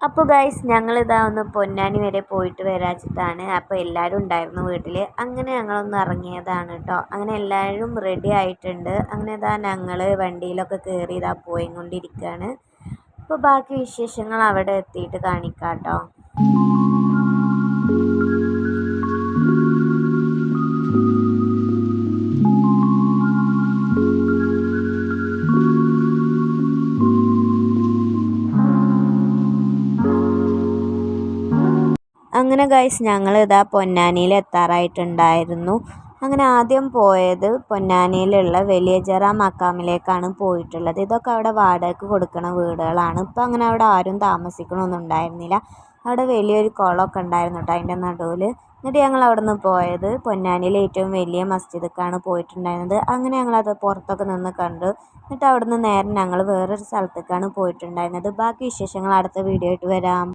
അപ്പോൾ ഗൈസ് ഞങ്ങളിതാ ഒന്ന് പൊന്നാനി വരെ പോയിട്ട് വരാച്ചിട്ടാണ്. അപ്പോൾ എല്ലാവരും ഉണ്ടായിരുന്നു വീട്ടിൽ അങ്ങനെ ഞങ്ങളൊന്ന് ഇറങ്ങിയതാണ് കേട്ടോ അങ്ങനെ എല്ലാവരും റെഡി ആയിട്ടുണ്ട്. അങ്ങനെ ഇതാ ഞങ്ങൾ വണ്ടിയിലൊക്കെ കയറി ഇതാ പോയിക്കൊണ്ടിരിക്കുകയാണ് അപ്പോൾ ബാക്കി വിശേഷങ്ങൾ അവിടെ എത്തിയിട്ട് കാണിക്കാം കേട്ടോ അങ്ങനെ ഗൈസ് ഞങ്ങൾ ഇതാ പൊന്നാനിയിൽ എത്താറായിട്ടുണ്ടായിരുന്നു. അങ്ങനെ ആദ്യം പോയത് പൊന്നാനിയിലുള്ള വലിയ ജറ മക്കാമിലേക്കാണ് പോയിട്ടുള്ളത്. ഇതൊക്കെ അവിടെ വാടകയ്ക്ക് കൊടുക്കുന്ന വീടുകളാണ്. ഇപ്പം അങ്ങനെ അവിടെ ആരും താമസിക്കണമൊന്നും ഉണ്ടായിരുന്നില്ല. അവിടെ വലിയൊരു കുളമൊക്കെ ഉണ്ടായിരുന്നു കേട്ടോ അതിന്റെ നടുവിൽ എന്നിട്ട് ഞങ്ങൾ അവിടെ നിന്ന് പോയത് പൊന്നാനിയിലെ ഏറ്റവും വലിയ മസ്ജിദക്കാണ് പോയിട്ടുണ്ടായിരുന്നത്. അങ്ങനെ ഞങ്ങളത് പുറത്തൊക്കെ നിന്ന് കണ്ടു. എന്നിട്ട് അവിടെ നിന്ന് നേരെ ഞങ്ങൾ വേറൊരു സ്ഥലത്തേക്കാണ് പോയിട്ടുണ്ടായിരുന്നത്. ബാക്കി വിശേഷങ്ങൾ അടുത്ത വീഡിയോ ആയിട്ട് വരാം.